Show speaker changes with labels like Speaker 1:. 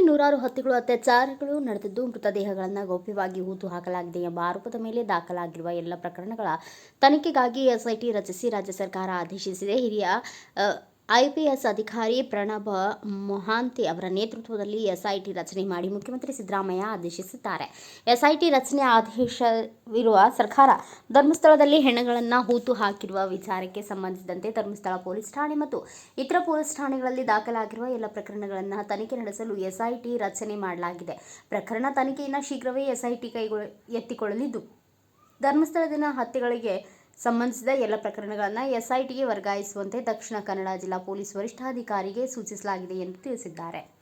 Speaker 1: ನೂರಾರು ಹತ್ಯೆಗಳು, ಅತ್ಯಾಚಾರಗಳು ನಡೆದಿದ್ದು ಮೃತದೇಹಗಳನ್ನು ಗೌಪ್ಯವಾಗಿ ಹೂತು ಹಾಕಲಾಗಿದೆ ಎಂಬ ಆರೋಪದ ಮೇಲೆ ದಾಖಲಾಗಿರುವ ಎಲ್ಲ ಪ್ರಕರಣಗಳ ತನಿಖೆಗಾಗಿ ಎಸ್ಐಟಿ ರಚಿಸಿ ರಾಜ್ಯ ಸರ್ಕಾರ ಆದೇಶಿಸಿದೆ. ಹಿರಿಯ ಐಪಿಎಸ್ ಅಧಿಕಾರಿ ಪ್ರಣಬ್ ಮೊಹಾಂತಿ ಅವರ ನೇತೃತ್ವದಲ್ಲಿ ಎಸ್ಐಟಿ ರಚನೆ ಮಾಡಿ ಮುಖ್ಯಮಂತ್ರಿ ಸಿದ್ದರಾಮಯ್ಯ ಆದೇಶಿಸಿದ್ದಾರೆ. ಎಸ್ಐಟಿ ರಚನೆ ಆದೇಶವಿರುವ ಸರ್ಕಾರ ಧರ್ಮಸ್ಥಳದಲ್ಲಿ ಹೆಣಗಳನ್ನು ಹೂತು ಹಾಕಿರುವ ವಿಚಾರಕ್ಕೆ ಸಂಬಂಧಿಸಿದಂತೆ ಧರ್ಮಸ್ಥಳ ಪೊಲೀಸ್ ಠಾಣೆ ಮತ್ತು ಇತರ ಪೊಲೀಸ್ ಠಾಣೆಗಳಲ್ಲಿ ದಾಖಲಾಗಿರುವ ಎಲ್ಲ ಪ್ರಕರಣಗಳನ್ನು ತನಿಖೆ ನಡೆಸಲು ಎಸ್ಐಟಿ ರಚನೆ ಮಾಡಲಾಗಿದೆ. ಪ್ರಕರಣ ತನಿಖೆಯನ್ನು ಶೀಘ್ರವೇ ಎಸ್ಐಟಿ ಕೈಗೊಳ್ಳ, ಎತ್ತಿಕೊಳ್ಳಲಿದ್ದು. ಧರ್ಮಸ್ಥಳದಿನ ಹತ್ಯೆಗಳಿಗೆ ಸಂಬಂಧಿಸಿದ ಎಲ್ಲ ಪ್ರಕರಣಗಳನ್ನು ಎಸ್ಐಟಿಗೆ ವರ್ಗಾಯಿಸುವಂತೆ ದಕ್ಷಿಣ ಕನ್ನಡ ಜಿಲ್ಲಾ ಪೊಲೀಸ್ ವರಿಷ್ಠಾಧಿಕಾರಿಗೆ ಸೂಚಿಸಲಾಗಿದೆ ಎಂದು ತಿಳಿಸಿದ್ದಾರೆ.